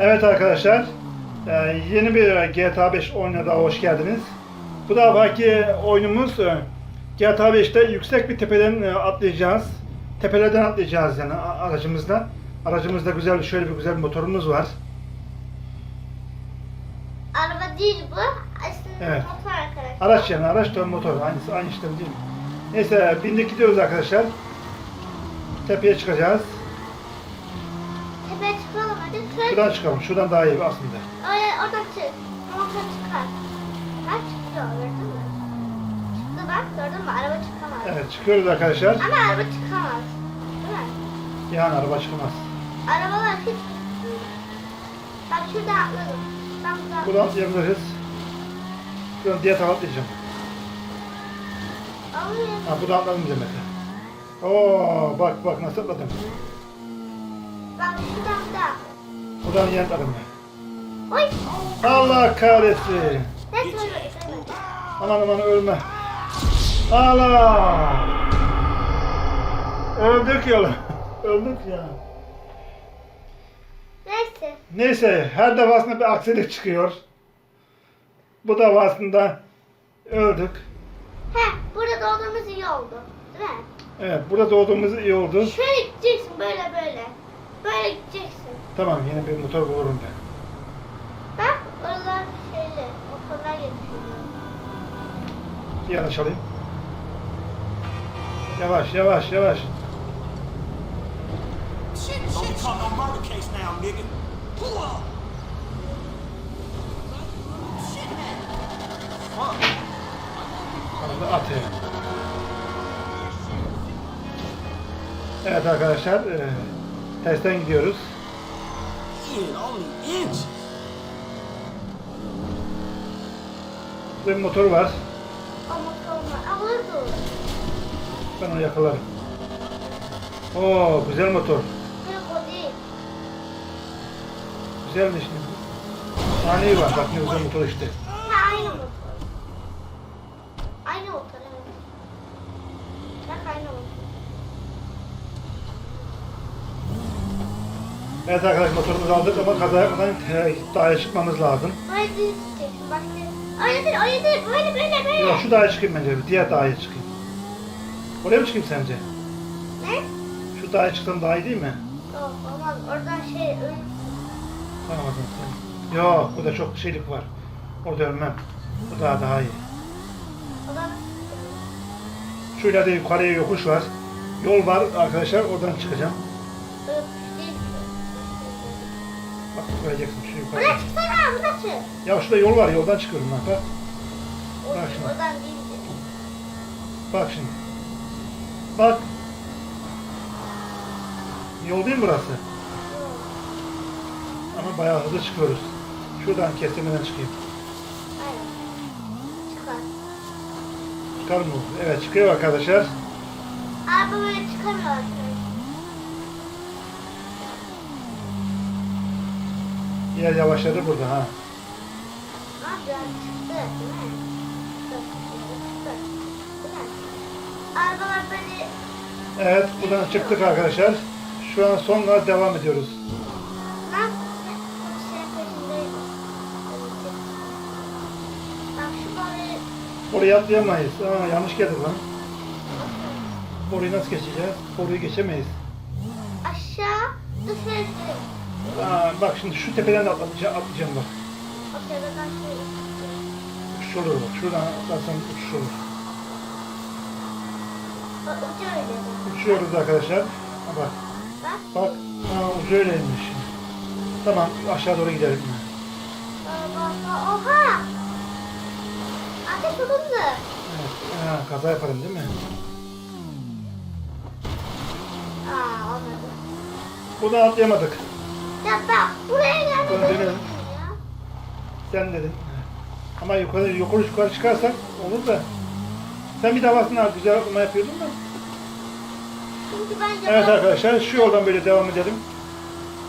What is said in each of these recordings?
Evet arkadaşlar, e, yeni bir GTA 5 oyununa daha hoş geldiniz. Bu da belki oyunumuz e, GTA 5'te yüksek bir tepeden e, atlayacağız. Tepelerden atlayacağız yani aracımızla. Aracımızda güzel şöyle bir güzel bir motorumuz var. Araba değil bu. Aslında Evet. motor arkadaşlar. Araç yani araç da motor aynısı aynı işlem değil mi? Neyse bindik gidiyoruz arkadaşlar. Tepeye çıkacağız. Şuradan çıkalım. Şuradan daha iyi aslında. Öyle oradan çık. Motor çıkar. Bak çıkıyor gördün mü? Çıktı bak gördün mü? Araba çıkamaz. Evet çıkıyoruz arkadaşlar. Ama araba çıkamaz. Değil mi? Yani araba çıkmaz. Arabalar hiç Bak şurada atladım. Ben burada Buradan atlayabiliriz. Şuradan diğer tarafa atlayacağım. Alıyorum. Ha buradan atladım demek. Oo bak bak nasıl atladım. Bak şuradan da. Buradan yan atladım ben. Oy. Allah kahretsin. Öyle. Aman aman ölme. Allah. Öldük ya. Öldük ya. Neyse. Neyse her defasında bir aksilik çıkıyor. Bu defasında öldük. He burada doğduğumuz iyi oldu. Değil mi? Evet burada doğduğumuz iyi oldu. Şöyle gideceksin böyle böyle. Böyle gideceksin. Tamam yine bir motor bulurum ben. Bak oralar şeyli. Motorlar getiriyor. Bir yanaş alayım. Yavaş yavaş yavaş. Shit, Don't caught on murder case now, nigga. Pull up. Arada at yani. Evet arkadaşlar e, testten gidiyoruz. Shit, only inches. Burada bir motor var. Motorlar alırdı. Ben onu yakalarım. Oo güzel motor. Yok o değil. Güzelmiş. Saniye var. Bak ne güzel motor işte. Ha aynı motor. Aynı motor evet. Bak aynı motor. Evet arkadaşlar motorumuzu aldık ama kaza yapmadan e, dağa çıkmamız lazım. Gideceksin. Bak? Öyle değil öyle değil. Böyle böyle böyle. Yok şu dağa çıkayım bence. bir Diğer dağa çıkayım. Oraya mı çıkayım sence? Ne? Şu dağa çıksam daha iyi değil mi? Yok olmaz. Oradan şey ön. Tamam o zaman. Yok burada çok şeylik var. Orada ölmem. Bu daha daha iyi. Oradan Şu ileride yukarıya yokuş var. Yol var arkadaşlar oradan çıkacağım. değil. Bak göreceksin şu yukarı. Buraya çıksana buradan çık. Ya şurada yol var yoldan çıkıyorum ben. Bak, O, Bak şimdi. oradan değil. bak şimdi. Bak. Yol değil mi burası? Ama bayağı hızlı çıkıyoruz. Şuradan kestirmeden çıkayım. Aynen. Çıkar. Çıkar mı? Evet çıkıyor arkadaşlar. Araba böyle çıkamıyor arkadaşlar. Yer yavaşladı burada ha. Ama biraz çıktı değil mi? Çıktı, çıktı, çıktı. Değil mi? Arabalar böyle Evet buradan çıktık arkadaşlar. Şu an sonra devam ediyoruz. Oraya atlayamayız. Aa, yanlış geldik lan. Orayı nasıl geçeceğiz? Orayı geçemeyiz. aşağı dışarı Aa, bak şimdi şu tepeden de atlayacağım, atlayacağım bak. O tepeden şey Uçuş olur bak. Şuradan atlarsam uçuş olur. Bak ucu öyle de. Uçuyoruz arkadaşlar. Ha, bak. Bak. Bak. Aa, ucu öyleymiş. Tamam aşağı doğru gidelim. Bak. Oha! Ateş olundu. Evet. Ha, kaza yaparım değil mi? Aa olmadı. Buradan atlayamadık. Ya bak buraya geldi. Dönelim. Sen dedin. Ama yukarı yukarı yukarı çıkarsak olur da. Sen bir davasını güzel atlama yapıyordun da. Çünkü ben Evet arkadaşlar şu yoldan böyle devam edelim.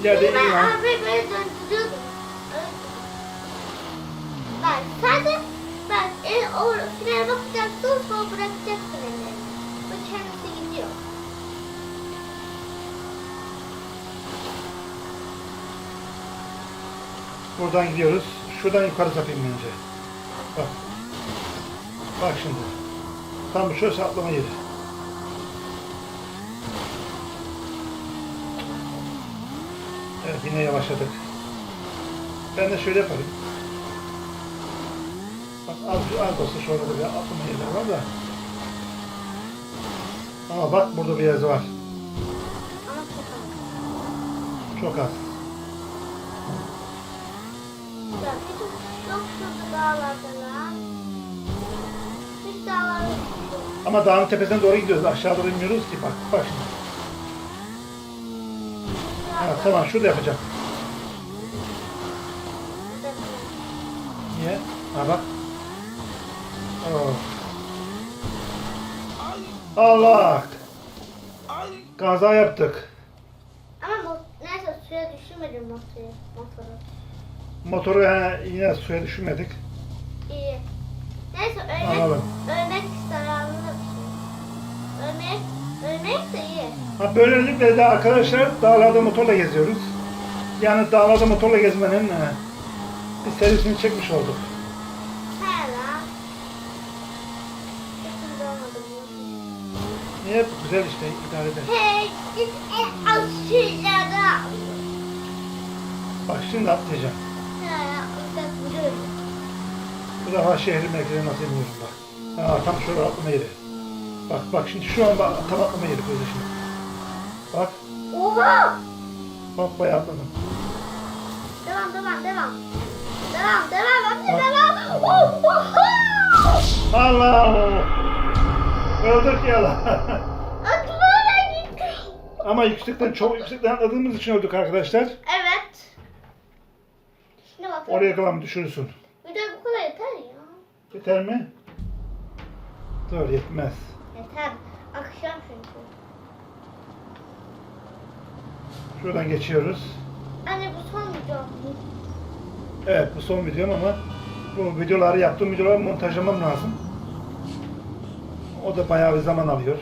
İleride Çünkü ben var. arabayı böyle döndürüyordum. Bak sadece bak el o frene sonra bırakacaksın elini. Bu kendisi gidiyor. Buradan gidiyoruz. Şuradan yukarı sapayım önce. Bak. Bak şimdi. Tam şurası atlama yeri. Evet yine yavaşladık. Ben de şöyle yaparım. Bak az, az olsa şurada da bir atlama yerleri var da. Ama bak burada bir yazı var. Çok az. Ama dağın tepesine doğru gidiyoruz. Aşağı doğru inmiyoruz ki. Bak bak şimdi. Ha, tamam şurada yapacağım. Niye? Ha bak. Oh. Allah! Kaza yaptık. Ama mo- neyse suya düşürmedim motoru. motoru. Motoru he, yine suya düşürmedik. İyi. Neyse ölmek, Anladım. ölmek zararlı bir şey. Ölmek, ölmek de iyi. Ha, böylelikle de arkadaşlar dağlarda motorla geziyoruz. Yani dağlarda motorla gezmenin e, bir serisini çekmiş olduk. He lan. Güzel olmadı bu. Niye? Güzel işte idare eder. Hey, git en az şeylerden. Bak şimdi atlayacağım. Bu defa şehrin merkezine nasıl iniyorum bak. Ha, tam şurada atlama yeri. Bak bak şimdi şu an bak, tam atlama yeri böyle şimdi. Bak Oha! bak bayağı atladım. Devam, devam, devam. Devam, devam, hadi Bak. devam. Oha! Allah! Öldük ya lan. Aklıma gitti. Ama yüksekten çok yüksekten atladığımız için öldük arkadaşlar. Evet. Oraya kalan düşürürsün. Bir de bu kadar yeter ya. Yeter mi? Dur yetmez. Yeter. Akşam çünkü. Şuradan geçiyoruz. Anne bu son video. Evet bu son videom ama bu videoları yaptığım videoları montajlamam lazım. O da bayağı bir zaman alıyor.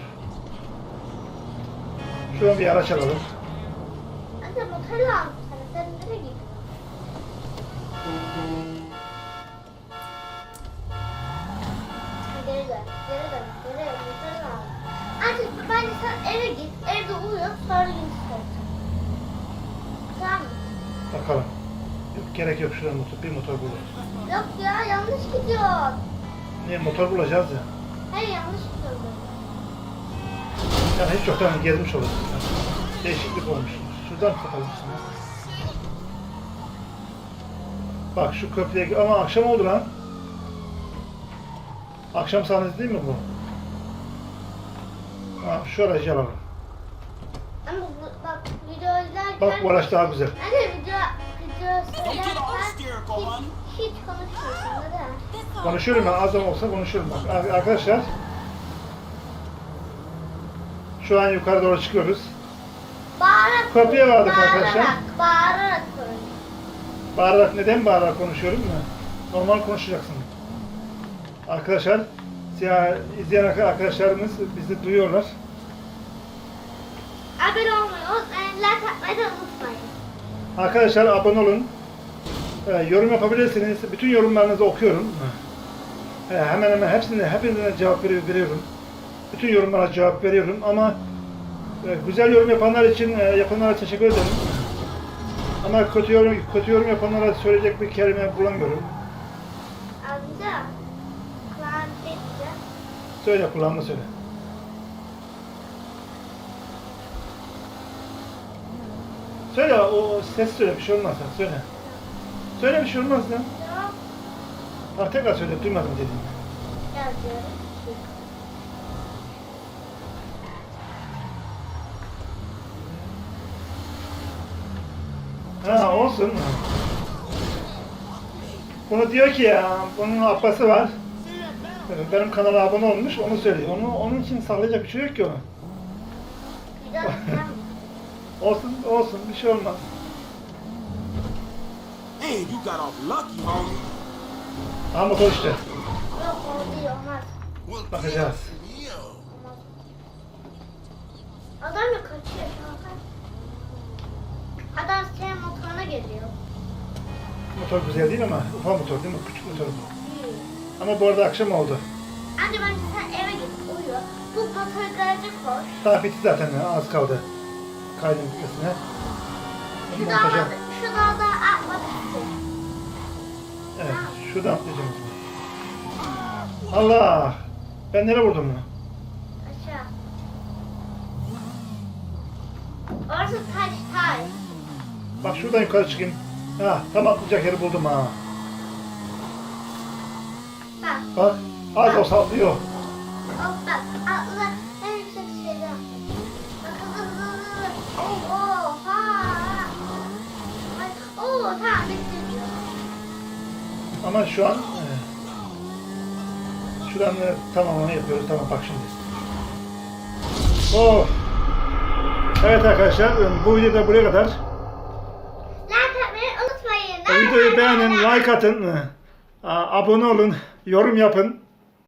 Şuradan bir araç alalım. Anne motor lazım sana. Sen nereye gidiyorsun? Lazım. Artık bence sen eve git. Evde uyu. Sonra istersen. Tamam mı? Bakalım. Yok, gerek yok şuradan motor, bir motor buluruz. Yok ya yanlış gidiyor. Niye motor bulacağız ya? Hayır yanlış gidiyor. Yani hiç yoktan gezmiş oluruz. Değişiklik olmuş. Şuradan kapalı mısınız? Bak şu köprüye ama akşam oldu lan. Akşam sahnesi değil mi bu? Ha, şu aracı alalım. Ama bu, bak video izlerken... Bak bu araç daha güzel. Anne video, video honey. hiç, hiç konuşmuyorsun neden? Konuşuyorum ben az da olsa konuşuyorum. Bak ar- arkadaşlar. Şu an yukarı doğru çıkıyoruz. Bağırarak Köprüye vardık bağırarak, arkadaşlar. Bağırarak konuş. Bağırarak neden bağırarak konuşuyorum mu? Normal konuşacaksın. Arkadaşlar, izleyen arkadaşlarımız bizi duyuyorlar. Abone olmayı. Like atmayı da unutmayın. Arkadaşlar abone olun. Ee, yorum yapabilirsiniz. Bütün yorumlarınızı okuyorum. Ee, hemen hemen hepsine, hepinize cevap veri- veriyorum. Bütün yorumlara cevap veriyorum ama e, güzel yorum yapanlar için e, yapanlara teşekkür ederim. Ama kötü yorum kötü yorum yapanlara söyleyecek bir kelime bulamıyorum. Amca. Söyle kulağıma söyle. Söyle o ses söyle bir şey olmaz söyle. Söyle bir şey olmaz. Tamam. Ha, tekrar söyle duymadım dediğini. Ha olsun. Bunu diyor ki ya, bunun ablası var. Benim kanala abone olmuş, onu söylüyor. Onu, onun için sağlayacak bir şey yok ki ona. Sen. Olsun, olsun, bir şey olmaz. Man, you got off lucky, homie. Ha motor işte. Yok o değil olmaz. Bakacağız. Adam ya kaçıyor şu an. Adam senin motoruna geliyor. Motor güzel değil ama ufak motor değil mi? Küçük motor bu. Ama bu arada akşam oldu. Anne bence sen eve git uyu. Bu garaja koy. Daha bitti zaten ya, az kaldı. Kaydın bitmesine. Şu dağda, şu dağda atma bitti. Evet, şuradan atlayacağım. Allah! Ben nereye vurdum bunu? Aşağı. Orası taş taş. Bak şuradan yukarı çıkayım. Ha, tam atlayacak yeri buldum ha. Bak. Az olsa atlıyor. Hop bak. Atla. En yüksek şeyden. Bak hızlı hızlı hızlı. Oha. Ay, Oo tamam bitti diyor. Ama şu an e, şuran e, tamamını yapıyoruz. Tamam bak şimdi. Oh. Evet arkadaşlar e, bu video da buraya kadar. Like atmayı unutmayın. Videoyu beğenin, like atın, e, abone olun, yorum yapın.